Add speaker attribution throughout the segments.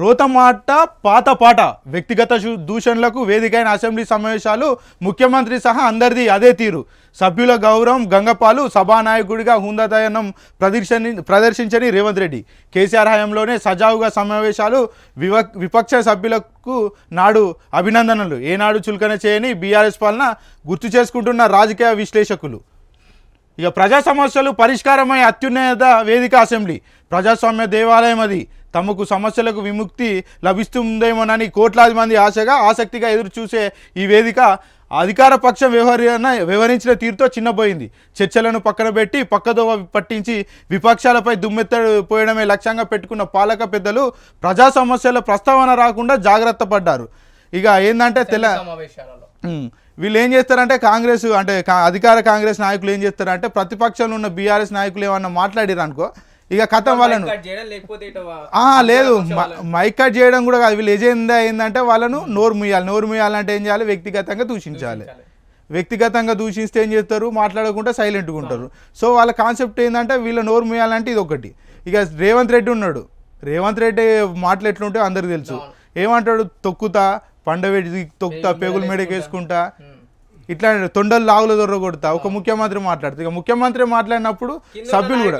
Speaker 1: రోతమాట పాత పాట. వ్యక్తిగత దూషణలకు వేదికైన అసెంబ్లీ సమావేశాలు ముఖ్యమంత్రి సహా అందరిది అదే తీరు. సభ్యుల గౌరవం గంగపాలు సభానాయకుడిగా హుందాతనం ప్రదర్శని ప్రదర్శించని రేవంత్ రెడ్డి. కేసీఆర్ హయాంలోనే సజావుగా సమావేశాలు వివ విపక్ష సభ్యులకు నాడు అభినందనలు. ఏనాడు చులకన చేయని బీఆర్ఎస్ పాలన గుర్తు చేసుకుంటున్న రాజకీయ విశ్లేషకులు. ఇక ప్రజా సమస్యలు పరిష్కారమై అత్యున్నత వేదిక అసెంబ్లీ. ప్రజాస్వామ్య దేవాలయం అది. తమకు సమస్యలకు విముక్తి లభిస్తుందేమోనని కోట్లాది మంది ఆశగా ఆసక్తిగా ఎదురు చూసే ఈ వేదిక అధికార పక్షం వ్యవహరణ వ్యవహరించిన తీరుతో చిన్నపోయింది చర్చలను పక్కన పెట్టి పక్కదోవ పట్టించి విపక్షాలపై దుమ్మెత్త పోయడమే లక్ష్యంగా పెట్టుకున్న పాలక పెద్దలు ప్రజా సమస్యల ప్రస్తావన రాకుండా జాగ్రత్త పడ్డారు. ఇక ఏంటంటే ఉమ్. వీళ్ళు ఏం చేస్తారంటే కాంగ్రెస్ అంటే అధికార కాంగ్రెస్ నాయకులు ఏం చేస్తారంటే ప్రతిపక్షంలో ఉన్న బీఆర్ఎస్ నాయకులు ఏమన్నా మాట్లాడిరు అనుకో ఇక కథం వాళ్ళను. లేదు. మ- మైక్ కట్ చేయడం కూడా కాదు. వీళ్ళు ఎజెండా ఏంటంటే వాళ్ళను నోరు ముయ్యాలి నోరు ముయ్యాలంటే ఏం చేయాలి? వ్యక్తిగతంగా దూషించాలి. వ్యక్తిగతంగా దూషిస్తే ఏం చేస్తారు? మాట్లాడకుండా సైలెంట్గా ఉంటారు. సో వాళ్ళ కాన్సెప్ట్ ఏంటంటే వీళ్ళ నోరు ముయ్యాలంటే ఇది ఒకటి ఇక రేవంత్ రెడ్డి ఉన్నాడు. రేవంత్ రెడ్డి మాటలు ఎట్లుంటే అందరికి తెలుసు. ఏమంటాడు? తొక్కుతా పండవేడి తొక్కుతా పేగుల మెడకి వేసుకుంటా ఇట్లా తొండలు లాగులు దొర్ర కొడతా ఒక ముఖ్యమంత్రి మాట్లాడుతుంది ఇక ముఖ్యమంత్రి మాట్లాడినప్పుడు సభ్యులు కూడా.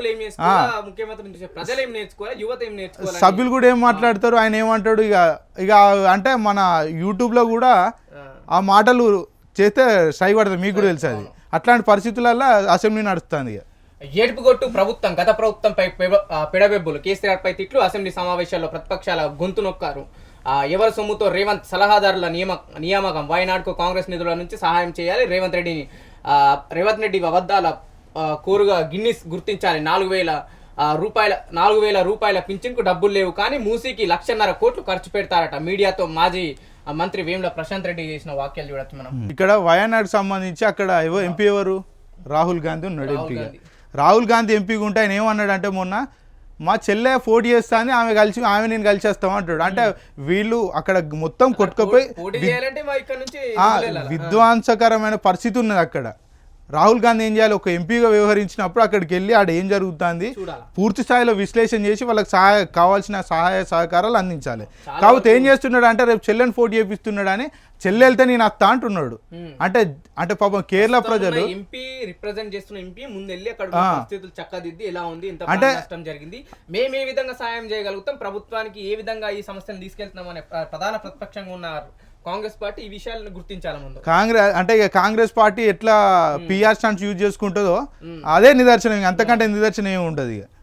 Speaker 1: సభ్యులు కూడా ఏం మాట్లాడతారు? ఆయన ఏమంటాడు? ఇక ఇక అంటే మన యూట్యూబ్లో కూడా ఆ. మాటలు చేస్తే సై పడుతుంది మీకు కూడా తెలుసు అది. అట్లాంటి పరిస్థితులలో అసెంబ్లీ నడుస్తుంది ఇక.
Speaker 2: ఏడుపు కొట్టు ప్రభుత్వం గత ప్రభుత్వంపై పెడబెబ్బులు. కేసీఆర్ పై తిట్లు అసెంబ్లీ సమావేశాల్లో ప్రతిపక్షాల గొంతు నొక్కారు. ఎవరి సొమ్ముతో రేవంత్ సలహాదారుల నియమ నియామకం వాయనాడుకు కాంగ్రెస్ నిధుల నుంచి సహాయం చేయాలి రేవంత్ రెడ్డిని రేవంత్ రెడ్డి అబద్ధాల కోరుగా గిన్నిస్ గుర్తించాలి. నాలుగు వేల రూపాయల నాలుగు వేల రూపాయల పింఛన్కు డబ్బులు లేవు కానీ మూసీకి లక్షన్నర కోట్లు ఖర్చు పెడతారట. మీడియాతో మాజీ మంత్రి వేముల ప్రశాంత్ రెడ్డి చేసిన వాక్యాలు చూడొచ్చు మనం.
Speaker 1: ఇక్కడ వయనాడుకు సంబంధించి అక్కడ ఎవరు ఎంపీ ఎవరు? రాహుల్ గాంధీ ఉన్నాడు ఎంపీగా.
Speaker 2: గాంధీ.
Speaker 1: రాహుల్ గాంధీ ఎంపీగా ఉంటే ఆయన ఏమన్నాడు అంటే మొన్న మా చెల్లె పోటీ చేస్తాను ఆమె కలిసి ఆమె నేను కలిసి వస్తాం అంటాడు అంటే వీళ్ళు అక్కడ మొత్తం కొట్టుకుపోయి. విధ్వంసకరమైన పరిస్థితి ఉన్నది అక్కడ. రాహుల్ గాంధీ ఏం చేయాలి? ఒక ఎంపీగా వ్యవహరించినప్పుడు అక్కడికి వెళ్ళి ఆడ ఏం జరుగుతుంది? పూర్తి స్థాయిలో విశ్లేషణ చేసి వాళ్ళకి సహాయ కావాల్సిన సహాయ సహకారాలు అందించాలి. కాకపోతే ఏం చేస్తున్నాడు అంటే రేపు చెల్లెని పోటీ చేపిస్తున్నాడు అని చెల్లె వెళ్తే నేను అత్తా అంటున్నాడు. అంటే అంటే పాపం కేరళ ప్రజలు
Speaker 2: ఎంపీ రిప్రజెంట్ చేస్తున్న ఎంపీ ముందు వెళ్ళి అక్కడ పరిస్థితులు చక్కదిద్ది ఎలా ఉంది ఇంత
Speaker 1: అంటే-
Speaker 2: నష్టం జరిగింది. మేము ఏ విధంగా సాయం చేయగలుగుతాం? ప్రభుత్వానికి ఏ విధంగా ఈ సమస్యను తీసుకెళ్తున్నాం అనే ప్ర- ప్రధాన ప్రతిపక్షంగా ఉన్న కాంగ్రెస్ పార్టీ ఈ విషయాలను గుర్తించాలి ముందు.
Speaker 1: కాంగ్రెస్ అంటే ఇక కాంగ్రెస్ పార్టీ ఎట్లా పిఆర్ స్టాండ్స్ యూజ్ చేసుకుంటుందో అదే నిదర్శనం ఇంక అంతకంటే నిదర్శనం ఏమి ఉండదు ఇక.